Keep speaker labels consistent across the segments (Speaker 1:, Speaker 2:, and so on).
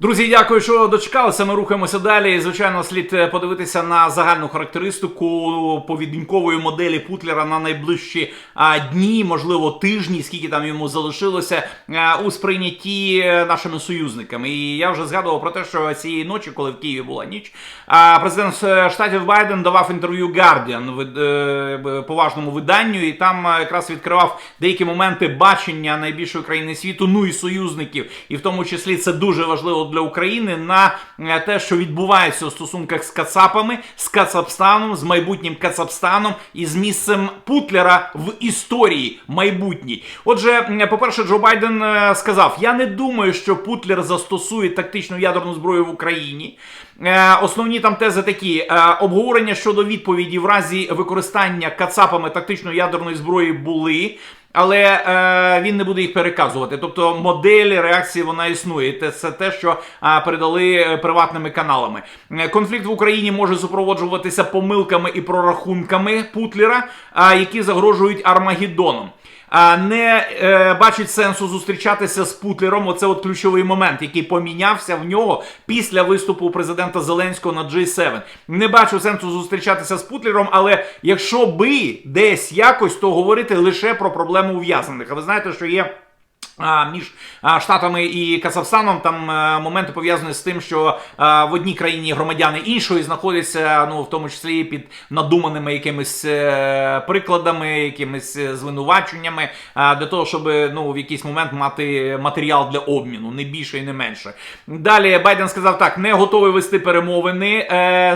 Speaker 1: Друзі, дякую, що дочекалися. Ми рухаємося далі. І, Звичайно, слід е, подивитися на загальну характеристику поведінкової моделі Путлера на найближчі а, дні, можливо, тижні, скільки там йому залишилося а, у сприйнятті е, нашими союзниками. І я вже згадував про те, що цієї ночі, коли в Києві була ніч, а, президент е, штатів Байден давав інтерв'ю Guardian вид- е, поважному виданню, і там е, якраз відкривав деякі моменти бачення найбільшої країни світу, ну і союзників, і в тому числі це дуже важливо для України на е, те, що відбувається у стосунках з Кацапами, з Кацапстаном, з майбутнім Кацапстаном і з місцем Путлера в історії майбутній. Отже, по-перше, Джо Байден е, сказав: я не думаю, що Путлер застосує тактичну ядерну зброю в Україні. Е, Основні там тези такі: обговорення щодо відповіді в разі використання Кацапами тактичної ядерної зброї були. Але е, він не буде їх переказувати. Тобто модель реакції вона існує. Те- Це те, що е, передали приватними каналами. Е, Конфлікт в Україні може супроводжуватися помилками і прорахунками Путлера, е, які загрожують Армагеддоном. Не е, бачить сенсу зустрічатися з Путлером. Оце от ключовий момент, який помінявся в нього після виступу президента Зеленського на G7. Не бачу сенсу зустрічатися з Путлером, але якщо би десь якось, то говорити лише про проблему ув'язнених. А ви знаєте, що є. Між Штатами і Казахстаном там е, моменти пов'язані з тим, що е, в одній країні громадяни іншої знаходяться, ну в тому числі під надуманими якимись е, прикладами, якимись звинуваченнями, для того, щоб ну в якийсь момент мати матеріал для обміну, не більше і не менше. Далі Байден сказав так: не готовий вести перемовини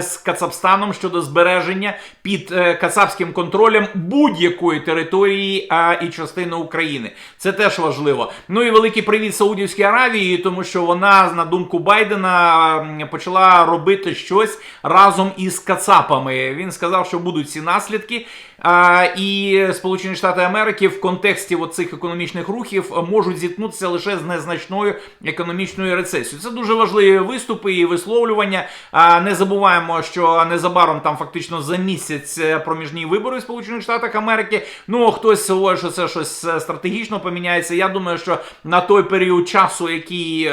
Speaker 1: з Кацапстаном щодо збереження під кацапським контролем будь-якої території і частини України. Це теж важливо. Ну і великий привіт Саудівській Аравії, тому що вона, на думку Байдена, почала робити щось разом із Кацапами. Він сказав, що будуть ці наслідки. А, і Сполучені Штати Америки в контексті цих економічних рухів можуть зіткнутися лише з незначною економічною рецесією. Це дуже важливі виступи і висловлювання. А, не забуваємо, що незабаром там фактично за місяць е, проміжні вибори в Сполучених Штатах Америки. Ну хтось говорить, що це щось е, стратегічно поміняється. Я думаю, що на той період часу, який е,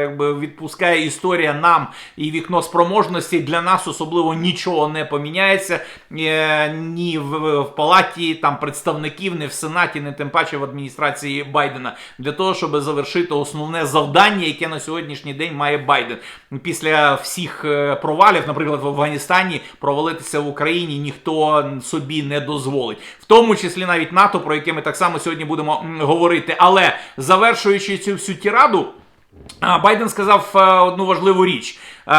Speaker 1: якби відпускає історія нам і вікно спроможності, для нас особливо нічого не поміняється е, ні в, в палаті там представників, ні в сенаті, ні тим паче в адміністрації Байдена для того, щоб завершити основне завдання, яке на сьогоднішній день має Байден. Після всіх е, провалів, наприклад, в Афганістані, провалитися в Україні ніхто собі не дозволить, в тому числі навіть НАТО, про яке ми так само сьогодні будемо говорити. Але завершуючи цю всю тіраду. Байден сказав е, одну важливу річ. Е,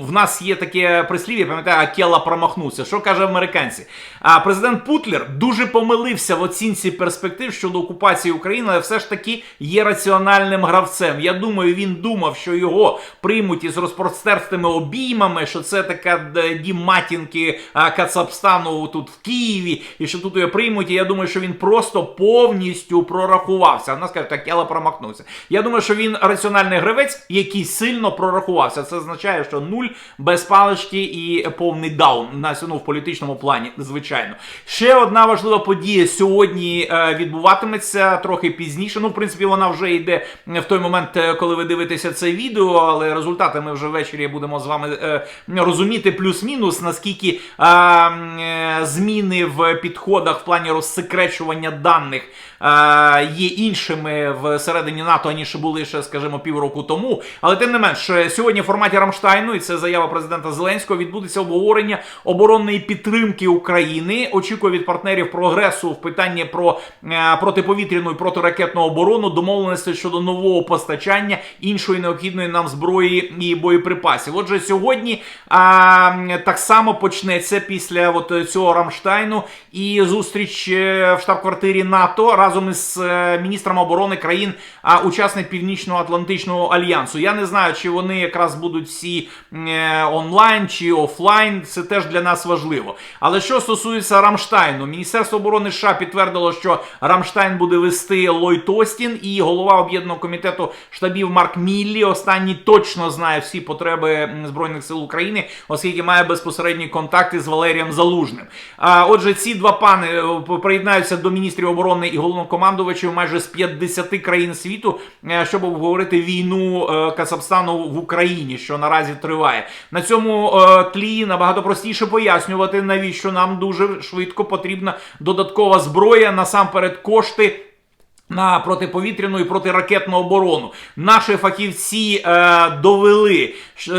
Speaker 1: в нас є таке прислів'я, пам'ятаю, Акела промахнувся. Що каже американці? А президент Путлер дуже помилився в оцінці перспектив щодо окупації України, але все ж таки є раціональним гравцем. Я думаю, він думав, що його приймуть із розпростертими обіймами, що це така д- дім матінки Кацапстану тут в Києві, і що тут його приймуть. І я думаю, що він просто повністю прорахувався. А в нас кажуть, Акела промахнувся. Я думаю, що він раціональний гравець, який сильно прорахувався. Це означає, що нуль без палички і повний даун на ну, в політичному плані, звичайно. Ще одна важлива подія сьогодні е, відбуватиметься трохи пізніше. Ну, в принципі, вона вже йде в той момент, е, коли ви дивитеся це відео, але результати ми вже ввечері будемо з вами е, розуміти плюс-мінус, наскільки зміни в підходах в плані розсекречування даних є іншими всередині НАТО, аніж були ще, скажімо, півроку тому. Але тим не менш, сьогодні в форматі Рамштайну, і це заява президента Зеленського, відбудеться обговорення оборонної підтримки України. Очікує від партнерів прогресу в питанні про е, протиповітряну і протиракетну оборону, домовленості щодо нового постачання іншої необхідної нам зброї і боєприпасів. Отже, сьогодні а, так само почнеться після от цього Рамштайну і зустріч е, в штаб-квартирі НАТО разом із е, міністром оборони країн, учасник Північно-Атлантичного альянсу. Я не знаю, чи вони якраз будуть всі е, онлайн чи офлайн. Це теж для нас важливо. Але що стосується Рамштайну, Міністерство оборони США підтвердило, що Рамштайн буде вести Ллойд Остін і голова об'єднаного комітету штабів Марк Міллі. Останній точно знає всі потреби збройних сил України, оскільки має безпосередні контакти з Валерієм Залужним. А отже, ці два пани е, приєднаються до міністрів оборони і головнокомандувачів майже з 50 країн світу, е, щоб обговорити війну е, Казахстану в Україні, що наразі триває. На цьому е, тлі набагато простіше пояснювати, навіщо нам дуже швидко потрібна додаткова зброя, насамперед кошти. На протиповітряну і протиракетну оборону наші фахівці е, довели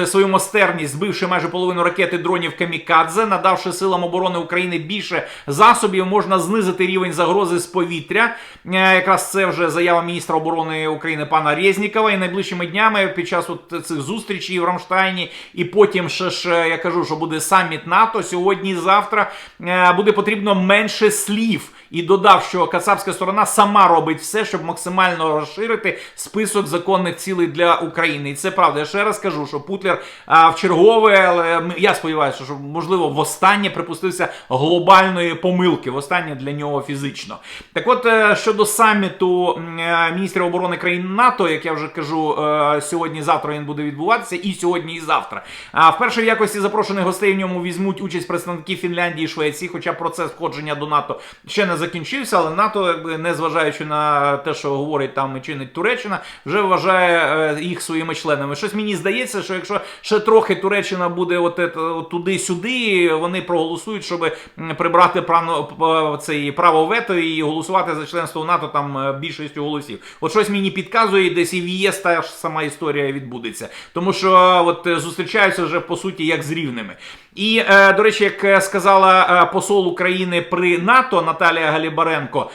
Speaker 1: свою майстерність, збивши майже половину ракети дронів Камікадзе, надавши силам оборони України більше засобів, можна знизити рівень загрози з повітря. Е, якраз це вже заява міністра оборони України пана Резнікова. І найближчими днями під час от цих зустрічей в Рамштайні, і потім ще ж е, я кажу, що буде саміт НАТО сьогодні. Завтра е, буде потрібно менше слів. І додав, що кацапська сторона сама робить все, щоб максимально розширити список законних цілей для України. І це правда. Я ще раз кажу, що Путлер а, в чергове, але я сподіваюся, що можливо востаннє припустився глобальної помилки, востаннє для нього фізично. Так от е, щодо саміту е, міністрів оборони країн НАТО, як я вже кажу, е, сьогодні-завтра він буде відбуватися, і сьогодні, і завтра. А вперше в якості запрошених гостей в ньому візьмуть участь представники Фінляндії і Швеції, хоча процес входження до НАТО ще не закінчився, але НАТО, якби не зважаючи на те, що говорить там і чинить Туреччина, вже вважає е, їх своїми членами. Щось мені здається, що якщо ще трохи Туреччина буде от, от туди-сюди, вони проголосують, щоб прибрати право, цей право вето і голосувати за членство в НАТО там е, більшістю голосів. От щось мені підказує, десь і в ЄС та ж сама історія відбудеться. Тому що от зустрічаються вже по суті як з рівними. І, е, до речі, як сказала посол України при НАТО Наталія Галібаренко.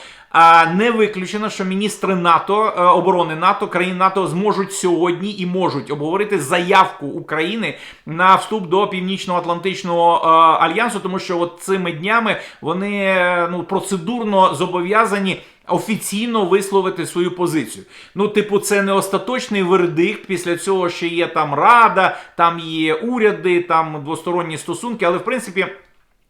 Speaker 1: Не виключено, що міністри НАТО е, оборони НАТО країн НАТО зможуть сьогодні і можуть обговорити заявку України на вступ до Північно-Атлантичного е, альянсу, тому що от цими днями вони е, ну процедурно зобов'язані. Офіційно висловити свою позицію. Ну, типу, це не остаточний вердикт. Після цього ще є там рада, там є уряди, там двосторонні стосунки, але в принципі.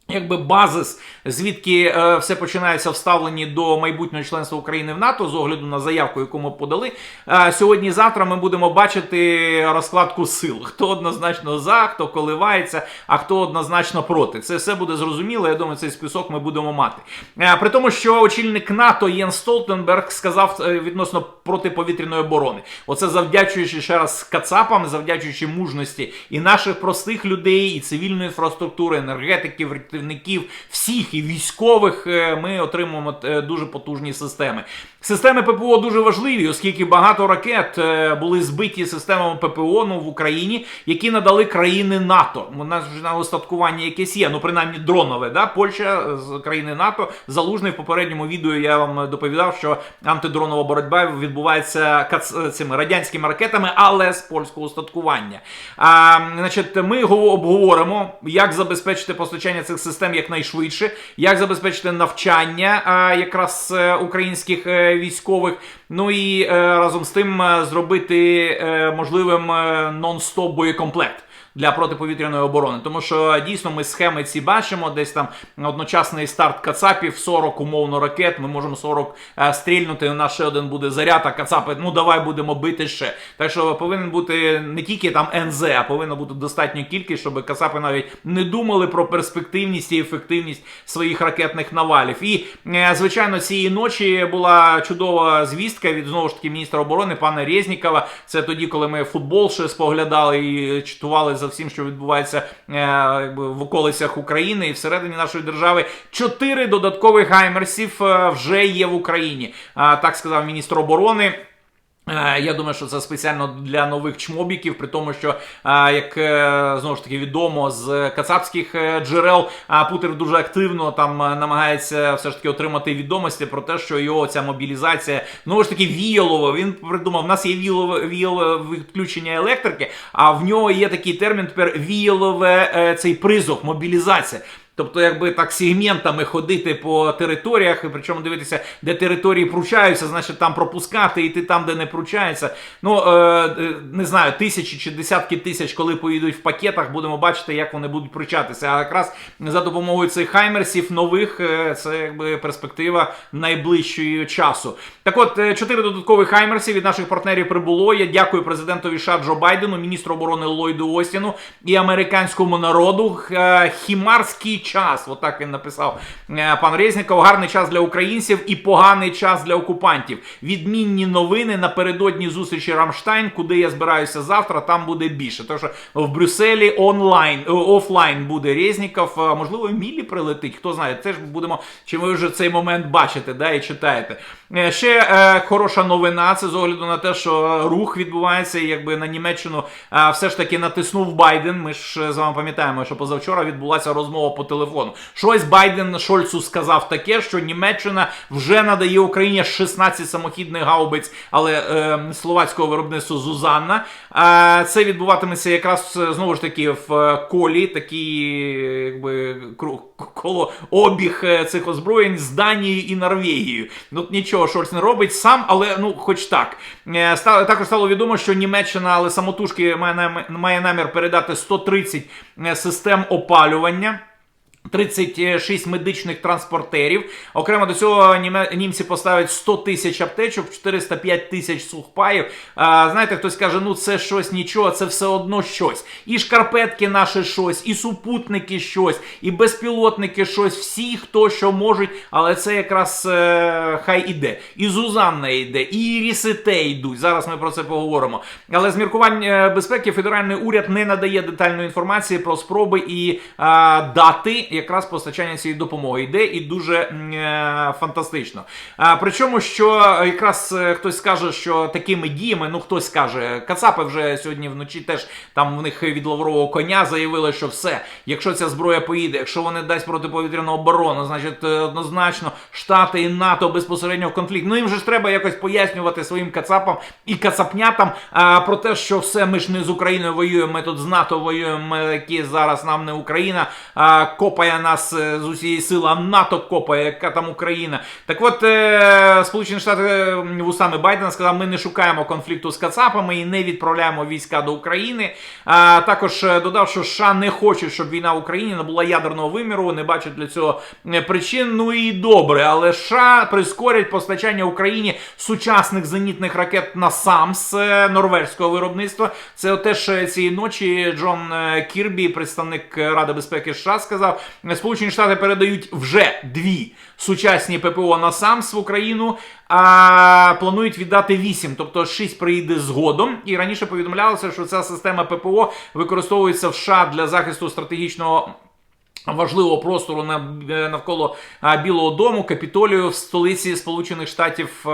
Speaker 1: Якби базис, звідки е, все починається вставлені до майбутнього членства України в НАТО, з огляду на заявку, яку ми подали. Е, Сьогодні-завтра ми будемо бачити розкладку сил. Хто однозначно за, хто коливається, а хто однозначно проти. Це все буде зрозуміло. Я думаю, цей список ми будемо мати. Е, При тому, що очільник НАТО Єн Столтенберг сказав е, відносно протиповітряної оборони. Оце завдячуючи ще раз Кацапам, завдячуючи мужності і наших простих людей, і цивільної інфраструктури, енергетиків, рятівників, всіх і військових, е, ми отримуємо е, дуже потужні системи. Системи ППО дуже важливі, оскільки багато ракет е, були збиті системами ППО ну, в Україні, які надали країни НАТО. У нас вже на остаткування якесь є, ну принаймні дронове. Да? Польща з країни НАТО залужний в попередньому відео. Я вам доповідав, що антидронова боротьба відбувається кац- цими радянськими ракетами, але з польського устаткування. А, значить, ми го- обговоримо, як забезпечити постачання цих систем якнайшвидше, як забезпечити навчання а, якраз е, українських е, військових. Ну і е, разом з тим е, зробити е, можливим нон-стоп боєкомплект. Для протиповітряної оборони, тому що дійсно ми схеми ці бачимо, десь там одночасний старт Кацапів, 40 умовно ракет. Ми можемо 40 е, стрільнути. У нас ще один буде заряд, а Кацапи, ну давай будемо бити ще. Так що повинен бути не тільки там НЗ, а повинна бути достатня кількість, щоб Кацапи навіть не думали про перспективність і ефективність своїх ракетних навалів. І е, звичайно, цієї ночі була чудова звістка від знову ж таки міністра оборони пана Резнікова. Це тоді, коли ми футбол ще споглядали і читували за всім, що відбувається е, в околицях України і всередині нашої держави. Чотири додаткових гаймерсів е, вже є в Україні. А, так сказав міністр оборони. Е, Я думаю, що це спеціально для нових чмобіків, при тому, що е, як е, знову ж таки відомо з кацапських джерел, Путер дуже активно там намагається все ж таки отримати відомості про те, що його ця мобілізація знову ж таки віялова. Він придумав, в нас є віялове, віялове відключення електрики, а в нього є такий термін тепер віялове цей призов, мобілізація. Тобто, якби так сегментами ходити по територіях, і причому дивитися, де території пручаються, значить там пропускати, іти там, де не пручаються. Ну е, е, не знаю, тисячі чи десятки тисяч, коли поїдуть в пакетах, будемо бачити, як вони будуть пручатися. А якраз за допомогою цих хаймерсів нових е, це якби перспектива найближчої часу. Так от, чотири додаткових хаймерсів від наших партнерів прибуло. Я дякую президентові США Джо Байдену, міністру оборони Ллойду Остіну і американському народу. Хімарський час. Отак він написав е, пан Резніков. Гарний час для українців і поганий час для окупантів. Відмінні новини напередодні зустрічі Рамштайн, куди я збираюся завтра. Там буде більше. Тому що в Брюсселі онлайн е, офлайн буде Резніков. Е, Можливо, Мілі прилетить. Хто знає, теж будемо. Чи ви вже цей момент бачите, да, і читаєте. Ще е, хороша новина. Це з огляду на те, що рух відбувається, якби на Німеччину е, все ж таки натиснув Байден. Ми ж з вами пам'ятаємо, що позавчора відбулася розмова по телефону. Щось Байден Шольцу сказав таке, що Німеччина вже надає Україні 16 самохідних гаубиць, але е, словацького виробництва Зузанна. Е, це відбуватиметься якраз е, знову ж таки в е, колі, такий е, якби коло обіг е, цих озброєнь з Данією і Норвегією. Ну нічого Шольц не робить сам, але ну хоч так. Е, ста- Також стало відомо, що Німеччина, але самотужки має намір, передати 130 е, систем опалювання. 36 медичних транспортерів. Окремо до цього німці поставлять 100 тисяч аптечок, 405 тисяч сухпаїв. А, знаєте, хтось каже, ну це щось нічого, це все одно щось. І шкарпетки наші щось, і супутники щось, і безпілотники щось. Всі, хто що можуть, але це якраз е, хай іде. І Зузанна йде, і Рісите йдуть. Зараз ми про це поговоримо. Але з міркувань е, безпеки федеральний уряд не надає детальної інформації про спроби і а, дати якраз постачання цієї допомоги. Йде і дуже е, фантастично. А, причому, що якраз е, хтось скаже, що такими діями, ну хтось скаже, Кацапи вже сьогодні вночі теж там в них від лаврового коня заявили, що все, якщо ця зброя поїде, якщо вони дасть протиповітряну оборону, значить е, однозначно Штати і НАТО безпосередньо в конфлікт. Ну їм же ж треба якось пояснювати своїм кацапам і кацапнятам а, про те, що все ми ж не з Україною воюємо, ми тут з НАТО воюємо, які зараз нам не Україна а, копає нас е, з усієї сили, а НАТО копає, яка там Україна. Так от е, Сполучені Штати е, вустами Байдена сказав, ми не шукаємо конфлікту з кацапами і не відправляємо війська до України. А, також додав, що США не хочуть, щоб війна в Україні набула ядерного виміру, не бачать для цього причин. Ну і добре, але США прискорять постачання Україні сучасних зенітних ракет на САМС норвезького виробництва. Це теж цієї ночі Джон Кірбі, представник Ради безпеки США, сказав: Сполучені Штати передають вже дві сучасні ППО на САМС в Україну. А планують віддати 8, тобто 6 приїде згодом. І раніше повідомлялося, що ця система ППО використовується в США для захисту стратегічного. Важливого простору е, навколо Білого Дому, Капітолію в столиці Сполучених Штатів е,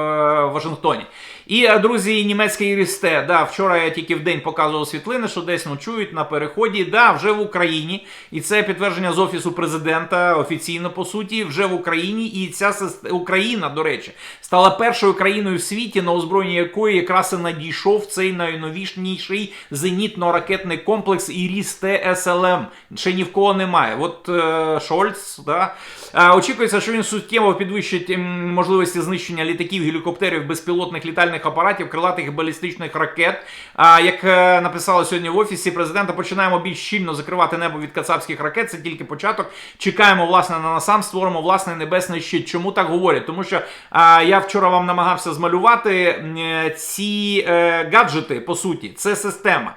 Speaker 1: Вашингтоні. І друзі, німецький Рісте. Да, вчора я тільки в день показував світлини, що десь ночують на переході. Да, вже в Україні, і це підтвердження з офісу президента офіційно по суті, вже в Україні. І ця Україна, до речі, стала першою країною в світі, на озброєнні якої якраз і надійшов цей найновішніший зенітно-ракетний комплекс Іріс ТСЛМ. Ще ні в кого немає. От е, Шольц, да. Е, очікується, що він суттєво підвищить можливості знищення літаків, гелікоптерів, безпілотних літальних апаратів, крилатих балістичних ракет. А як е, написали сьогодні в офісі президента, починаємо більш щільно закривати небо від кацапських ракет. Це тільки початок. Чекаємо власне на насам, створимо власний небесний щит. Чому так говорять? Тому що а, я вчора вам намагався змалювати е, ці е, гаджети, по суті, це система.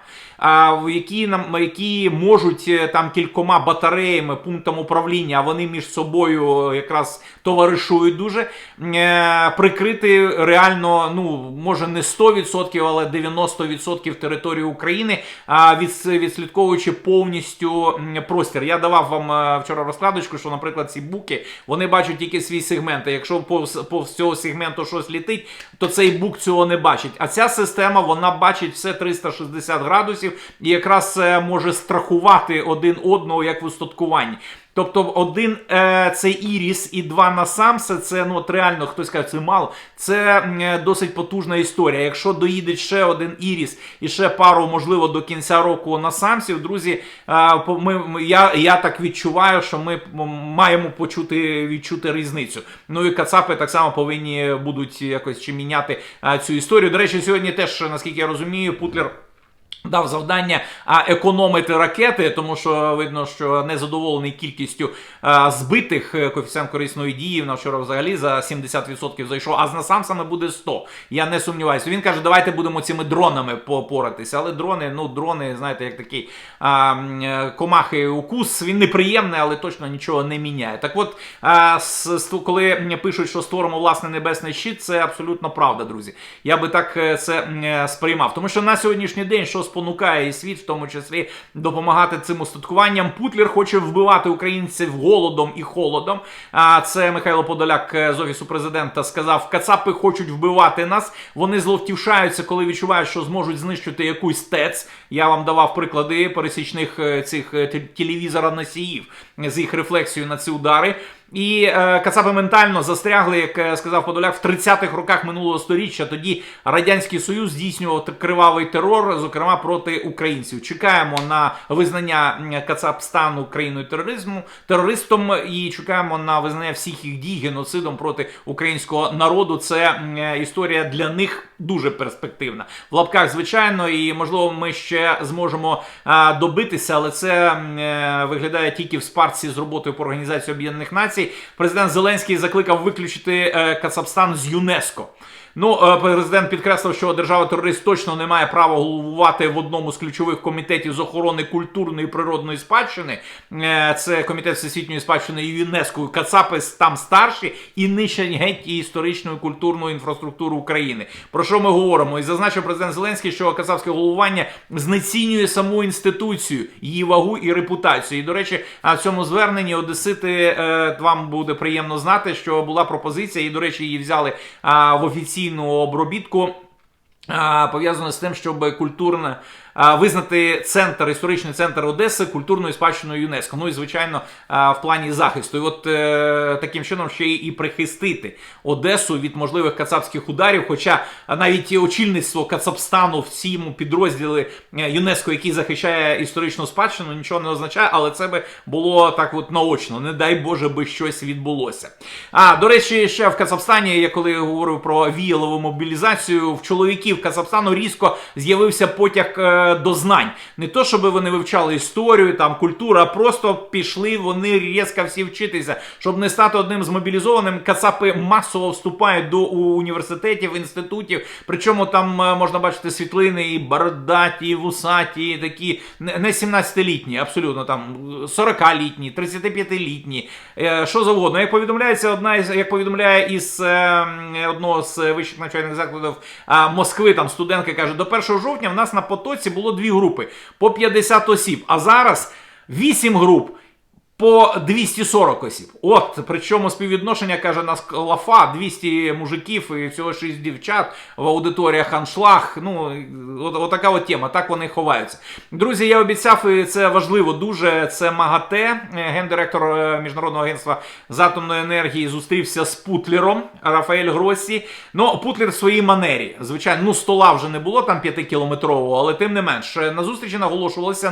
Speaker 1: Які нам які можуть е, там кількома батареями, пунктом управління, а вони між собою якраз товаришують дуже, е, прикрити реально, ну може не 100%, але 90% території України, відслідковуючи повністю простір. Я давав вам е, вчора розкладочку, що, наприклад, ці буки вони бачать тільки свій сегмент. А якщо повз, повз цього сегменту щось літить, то цей бук цього не бачить. А ця система вона бачить все 360 градусів і якраз е, може страхувати один одного як в устаткуванні. Тобто один е, це Іріс і два Насамси, це ну от реально хтось каже, це мало. Це е, досить потужна історія. Якщо доїде ще один Іріс і ще пару, можливо, до кінця року Насамсів, друзі, е, ми- я, я так відчуваю, що ми маємо почути відчути різницю. Ну і Кацапи так само повинні будуть якось чи міняти е, цю історію. До речі, сьогодні теж, наскільки я розумію, Путлер. Дав завдання а, економити ракети, тому що видно, що незадоволений кількістю а, збитих е, коефіцієнт корисної дії. На вчора взагалі за 70% зайшов, а з насамсами буде 100. Я не сумніваюся. Він каже, давайте будемо цими дронами попоратися. Але дрони, ну дрони, знаєте, як такі а, е, комахи укус. Він неприємний, але точно нічого не міняє. Так от, а, коли пишуть, що створимо власне небесний щит, це абсолютно правда, друзі. Я би так е, це сприймав. Тому що на сьогоднішній день, що спонукає і світ, в тому числі допомагати цим устаткуванням, Путлер хоче вбивати українців голодом і холодом. А це Михайло Подоляк е, з офісу президента сказав: Кацапи хочуть вбивати нас. Вони зловтішаються, коли відчувають, що зможуть знищити якусь ТЕЦ. Я вам давав приклади пересічних е, цих е, телевізора носіїв з їх рефлексією на ці удари. І е, Кацапи ментально застрягли, як е, сказав Подоляк, в 30-х роках минулого століття. Тоді радянський союз здійснював кривавий терор, зокрема проти українців. Чекаємо на визнання м, Кацапстану країною тероризму терористом і чекаємо на визнання всіх їх дій геноцидом проти українського народу. Це е, історія для них дуже перспективна. В лапках, звичайно, і можливо, ми ще зможемо а, добитися, але це е, виглядає тільки в спарці з роботою по організації Об'єднаних Націй. Президент Зеленський закликав виключити е, Кацапстан з ЮНЕСКО. Ну, е, президент підкреслив, що держава-терорист точно не має права головувати в одному з ключових комітетів з охорони культурної і природної спадщини. Е, Це комітет всесвітньої спадщини ЮНЕСКО. Кацапи там старші і нищать геть і історичну і культурну України. Про що ми говоримо? І зазначив президент Зеленський, що кацапське головування знецінює саму інституцію, її вагу і репутацію. І до речі, в цьому зверненні Одесити е, вам буде приємно знати, що була пропозиція, і до речі, її взяли в офіційну обробітку. Пов'язано з тим, щоб культурна визнати центр, історичний центр Одеси культурною спадщиною ЮНЕСКО. Ну і звичайно, в плані захисту. І от е, таким чином ще і прихистити Одесу від можливих кацапських ударів. Хоча навіть і очільництво Кацапстану в цьому підрозділі е, ЮНЕСКО, який захищає історичну спадщину, нічого не означає, але це би було так от наочно. Не дай Боже, би щось відбулося. А до речі, ще в Кацапстані, я коли говорив про віялову мобілізацію, в чоловіків Кацапстану різко з'явився потяг е, до знань. Не то, щоб вони вивчали історію, там культуру, а просто пішли вони різко всі вчитися. Щоб не стати одним з мобілізованим, кацапи масово вступають до університетів, інститутів. Причому там е, можна бачити світлини і бородаті, і вусаті, і такі не не 17-літні, абсолютно там 40-літні, 35-літні, е, що завгодно. Як повідомляється, одна із як повідомляє із е, одного з вищих навчальних закладів Москви, там студентка каже, до 1 жовтня в нас на потоці було дві групи по 50 осіб, а зараз 8 груп. По 240 осіб. От, причому співвідношення каже нас лафа 200 мужиків і всього 6 дівчат в аудиторіях аншлаг. Ну, от, от така от тема, так вони ховаються. Друзі, я обіцяв, і це важливо дуже. Це МАГАТЕ, е, гендиректор е, Міжнародного агентства з атомної енергії, зустрівся з Путлером Рафаель Гроссі. Ну, Путлер в своїй манері. Звичайно, ну стола вже не було там 5-кілометрового, але тим не менш, е, на зустрічі наголошувалося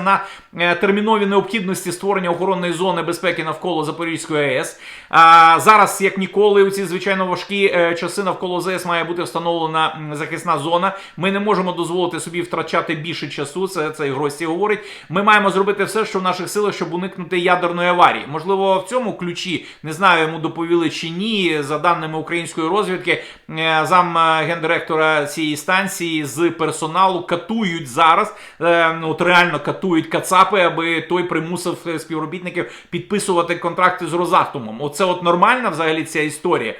Speaker 1: на терміновій необхідності створення охоронної зони безпеки навколо Запорізької АЕС. А зараз, як ніколи, у ці звичайно важкі е, часи навколо ЗС має бути встановлена захисна зона. Ми не можемо дозволити собі втрачати більше часу. Це це і говорить. Ми маємо зробити все, що в наших силах, щоб уникнути ядерної аварії. Можливо, в цьому ключі не знаю, йому доповіли чи ні. За даними української розвідки, е, зам е, гендиректора цієї станції з персоналу катують зараз. Ну, от реально катують Кацапи, аби той примусив співробітників підписувати контракти з Росатомом. Оце от нормальна взагалі ця історія.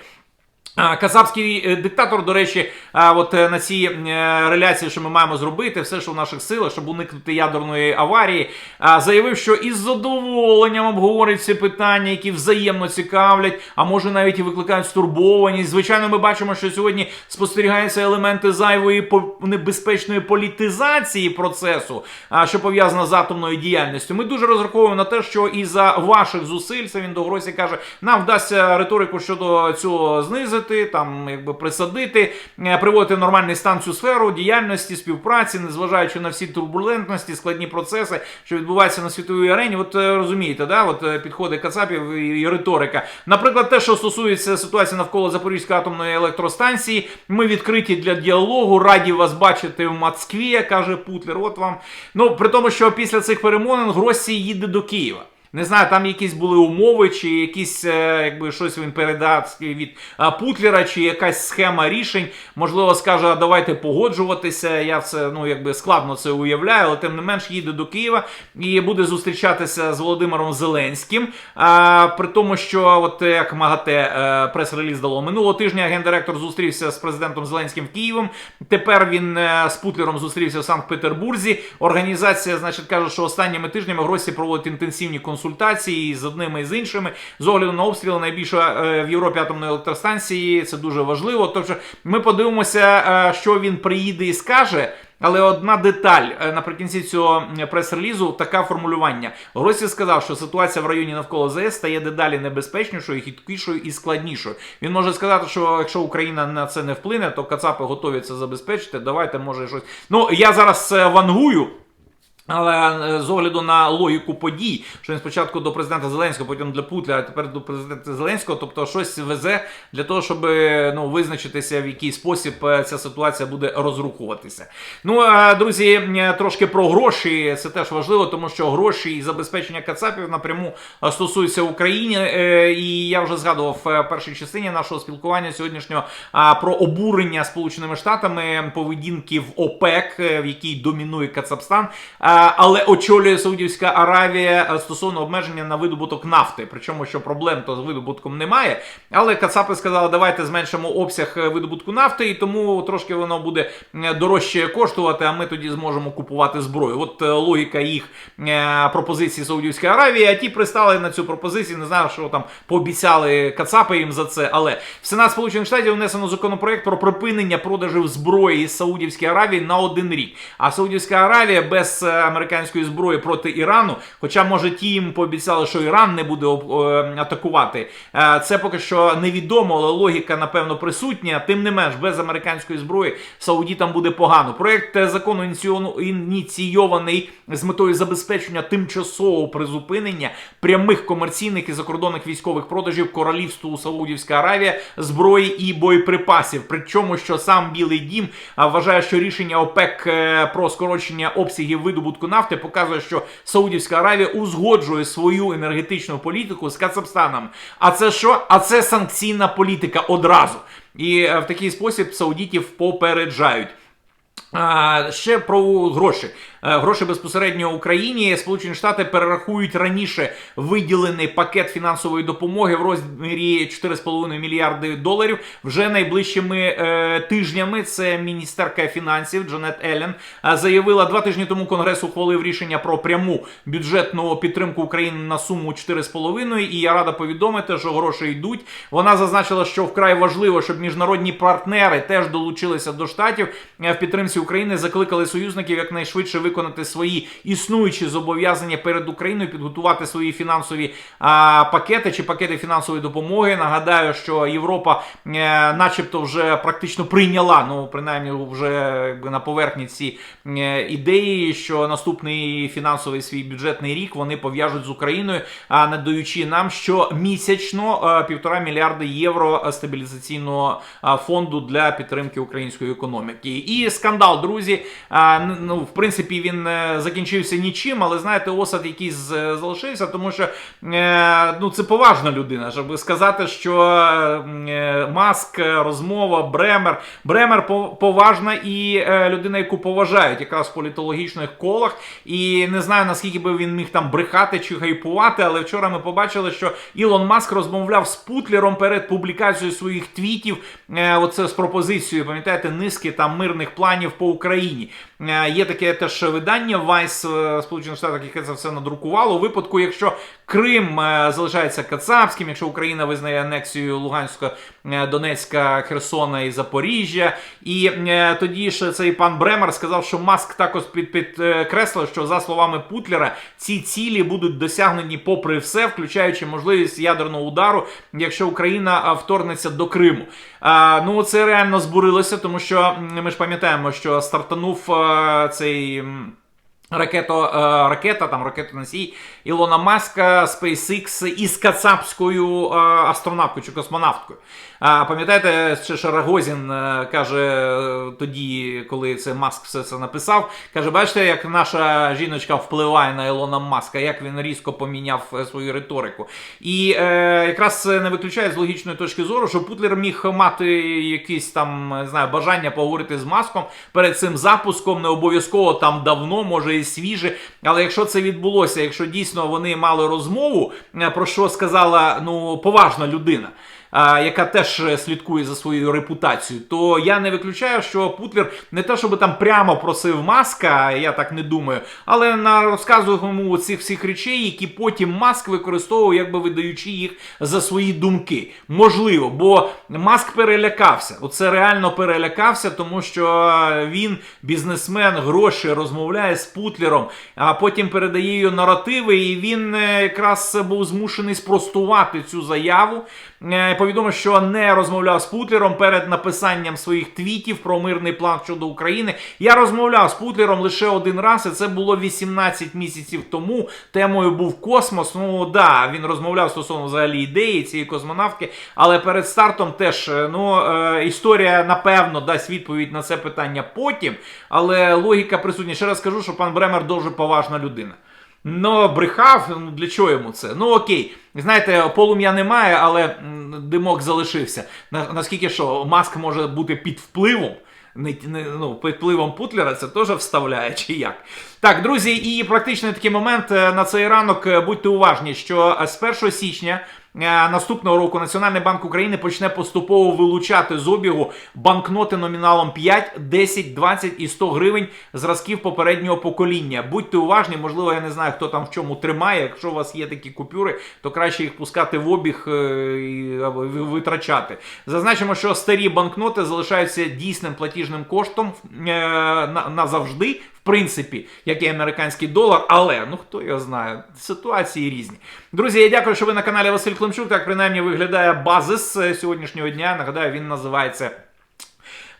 Speaker 1: А, Кацапський е, диктатор, до речі, от е, на цій е, реляції, що ми маємо зробити, все, що в наших силах, щоб уникнути ядерної аварії, заявив, що із задоволенням обговорить всі питання, які взаємно цікавлять, а може навіть і викликають стурбованість. Звичайно, ми бачимо, що сьогодні спостерігаються елементи зайвої небезпечної політизації процесу, що пов'язано з атомною діяльністю. Ми дуже розраховуємо на те, що і за ваших зусиль, це він до Гросі каже, нам вдасться риторику щодо цього знизити, там якби присадити, е, приводити в нормальний стан цю сферу діяльності, співпраці, незважаючи на всі турбулентності, складні процеси, що відбуваються на світовій арені. От е, розумієте, да, от е, підходи Кацапів і риторика. Наприклад, те, що стосується ситуації навколо Запорізької атомної електростанції, ми відкриті для діалогу, раді вас бачити в Москві, каже Путлер. От вам. Ну при тому, що після цих перемовин Гросі їде до Києва. Не знаю, там якісь були умови, чи якісь е, якби щось він передав від а, Путлера, чи якась схема рішень. Можливо, скаже, а давайте погоджуватися. Я це ну якби складно це уявляю, але тим не менш їде до Києва і буде зустрічатися з Володимиром Зеленським. А, при тому, що от як МАГАТЕ е, прес-реліз дало минулого тижня, гендиректор зустрівся з президентом Зеленським Києвом. Тепер він е, з Путлером зустрівся в Санкт-Петербурзі. Організація, значить, каже, що останніми тижнями Гросі проводить інтенсивні консультації з одними і з іншими. З огляду на обстріли найбільшої е, в Європі атомної електростанції. Це дуже важливо. Тобто, ми подивимося, е, що він приїде і скаже. Але одна деталь е, наприкінці цього прес-релізу таке формулювання. Гросі сказав, що ситуація в районі навколо ЗС стає дедалі небезпечнішою, хиткішою і складнішою. Він може сказати, що якщо Україна на це не вплине, то Кацапи готові це забезпечити. Давайте може щось. Ну я зараз вангую. Але е, з огляду на логіку подій, що він спочатку до президента Зеленського, потім для Путля, а тепер до президента Зеленського, тобто щось везе для того, щоб е, ну, визначитися, в який спосіб е, ця ситуація буде розрухуватися. Ну друзі, трошки про гроші. Це теж важливо, тому що гроші і забезпечення Кацапів напряму стосуються України. І я вже згадував в першій частині нашого спілкування сьогоднішнього про обурення Сполученими Штатами поведінки в ОПЕК, в якій домінує Кацапстан. А, Але очолює Саудівська Аравія е, стосовно обмеження на видобуток нафти. Причому що проблем то з видобутком немає. Але Кацапи сказали, давайте зменшимо обсяг е, видобутку нафти, і тому трошки воно буде е, дорожче коштувати. А ми тоді зможемо купувати зброю. От е, логіка їх е, пропозиції Саудівської Аравії. А ті пристали на цю пропозицію. Не знаю, що там пообіцяли Кацапи їм за це. Але в Сенат Сполучених Штатів внесено законопроект про припинення продажів зброї із Саудівської Аравії на один рік. А Саудівська Аравія без е, американської зброї проти Ірану, хоча може ті їм пообіцяли, що Іран не буде об- е, атакувати. Е, Це поки що невідомо, але логіка напевно присутня. Тим не менш, без американської зброї саудітам буде погано. Проект е, закону ініційований з метою забезпечення тимчасового призупинення прямих комерційних і закордонних військових продажів королівству Саудівська Аравія зброї і боєприпасів. Причому, що сам Білий Дім вважає, що рішення ОПЕК е, про скорочення обсягів видобутку нафти показує, що Саудівська Аравія узгоджує свою енергетичну політику з Кацапстаном. А це що? А це санкційна політика одразу. І е, в такий спосіб саудітів попереджають. А, ще про гроші. Е, Гроші безпосередньо Україні. Сполучені Штати перерахують раніше виділений пакет фінансової допомоги в розмірі 4,5 мільярди доларів вже найближчими е, тижнями. Це міністерка фінансів Джанет Еллен е, заявила два тижні тому. Конгрес ухвалив рішення про пряму бюджетну підтримку України на суму 4,5, І я рада повідомити, що гроші йдуть. Вона зазначила, що вкрай важливо, щоб міжнародні партнери теж долучилися до штатів Е, в підтримці України. Закликали союзників якнайшвидше виконати свої існуючі зобов'язання перед Україною, підготувати свої фінансові а, пакети чи пакети фінансової допомоги. Нагадаю, що Європа, е, начебто, вже практично прийняла, ну принаймні вже на поверхні ці е, ідеї, що наступний фінансовий свій бюджетний рік вони пов'яжуть з Україною, а надаючи нам щомісячно е, півтора мільярда євро стабілізаційного а, фонду для підтримки української економіки. І скандал скандал, друзі. А, ну, в принципі, він е, закінчився нічим, але знаєте, осад якийсь е, залишився, тому що е, ну, це поважна людина, щоб сказати, що Маск, розмова, Бремер. Бремер пов- поважна і людина, яку поважають якраз в політологічних колах. І не знаю наскільки би він міг там брехати чи гайпувати, але вчора ми побачили, що Ілон Маск розмовляв з Путлером перед публікацією своїх твітів. Оце з пропозицією, пам'ятаєте, низки там мирних планів по Україні. Е, є таке теж видання Vice е, Сполучених Штатів, яке це все надрукувало. У випадку, якщо Крим е, залишається кацапським, якщо Україна визнає анексію Луганська, е, Донецька, Херсона і Запоріжжя. І е, тоді ж цей пан Бремер сказав, що Маск також підкреслив, що за словами Путлера ці цілі будуть досягнені попри все, включаючи можливість ядерного удару, якщо Україна вторгнеться до Криму. Ну це реально збурилося, тому що ми ж пам'ятаємо, що стартанув цей. Ракето, е, ракета, там ракетоносій Ілона Маска SpaceX із кацапською е, астронавткою чи космонавткою. А пам'ятаєте, ще Шарагозін е, каже тоді, коли це Маск все це написав, каже: бачите, як наша жіночка впливає на Ілона Маска, як він різко поміняв свою риторику. І е, якраз не виключає з логічної точки зору, що Путлер міг мати якісь там не знаю, бажання поговорити з Маском перед цим запуском, не обов'язково там давно, може свіже. Але якщо це відбулося, якщо дійсно вони мали розмову, е, про що сказала ну поважна людина. Яка теж е, слідкує за своєю репутацією, то я не виключаю, що Путлер не те, щоб там прямо просив маска, я так не думаю, але на розказував йому цих всіх речей, які потім Маск використовував, якби видаючи їх за свої думки. Можливо, бо Маск перелякався. Оце реально перелякався, тому що він бізнесмен, гроші розмовляє з Путлером, а потім передає її наративи, і він е, якраз був змушений спростувати цю заяву. Е, Повідомив, що не розмовляв з Путлером перед написанням своїх твітів про мирний план щодо України. Я розмовляв з Путлером лише один раз, і це було 18 місяців тому. Темою був космос. Ну да, він розмовляв стосовно взагалі ідеї цієї космонавтки, але перед стартом теж е, ну е, історія напевно дасть відповідь на це питання потім. Але логіка присутня. Ще раз скажу, що пан Бремер дуже поважна людина. Ну, брехав, ну для чого йому це? Ну окей, знаєте, полум'я немає, але димок залишився. На, наскільки що маск може бути під впливом, не, не, ну, під впливом Путлера, це теж вставляє чи як. Так, друзі, і практичний такий момент е, на цей ранок. е, Будьте уважні, що е, з 1 січня. Е, Наступного року Національний банк України почне поступово вилучати з обігу банкноти номіналом 5, 10, 20 і 100 гривень зразків попереднього покоління. Будьте уважні, можливо, я не знаю, хто там в чому тримає. Якщо у вас є такі купюри, то краще їх пускати в обіг е, і витрачати. Зазначимо, що старі банкноти залишаються дійсним платіжним коштом е, на- назавжди. Принципі, як і американський долар, але ну хто його знає, ситуації різні. Друзі, я дякую, що ви на каналі Василь Климчук. Так принаймні виглядає базис е, сьогоднішнього дня. Нагадаю, він називається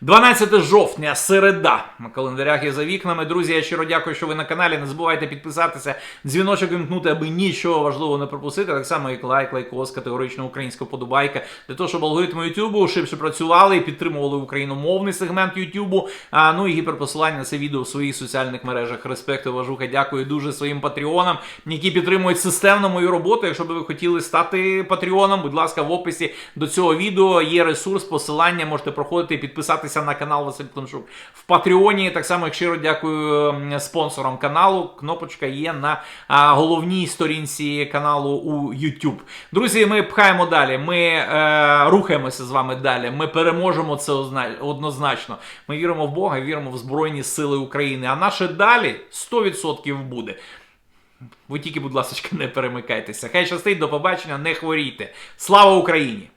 Speaker 1: 12 жовтня, середа. На календарях і за вікнами. Друзі, я щиро дякую, що ви на каналі. Не забувайте підписатися, дзвіночок вимкнути, аби нічого важливого не пропустити. Так само, як лайк, лайкос, категорична українська вподобайка. Для того, щоб алгоритми Ютубу шибше працювали і підтримували україномовний сегмент Ютубу. А ну і гіперпосилання на це відео в своїх соціальних мережах. Респекту, важуха, дякую дуже своїм патреонам, які підтримують системно мою роботу. Якщо би ви хотіли стати патреоном, будь ласка, в описі до цього відео є ресурс, посилання, можете проходити і підписатися на канал Василь Климчук в Патреоні. Так само, як щиро дякую м, спонсорам каналу. Кнопочка є на головній сторінці каналу у YouTube. Друзі, ми пхаємо далі. Ми е, рухаємося з вами далі. Ми переможемо це однозначно. Ми віримо в Бога, віримо в Збройні Сили України. А наше далі 100% буде. Ви тільки, будь ласка, не перемикайтеся. Хай щастить, до побачення, не хворійте. Слава Україні!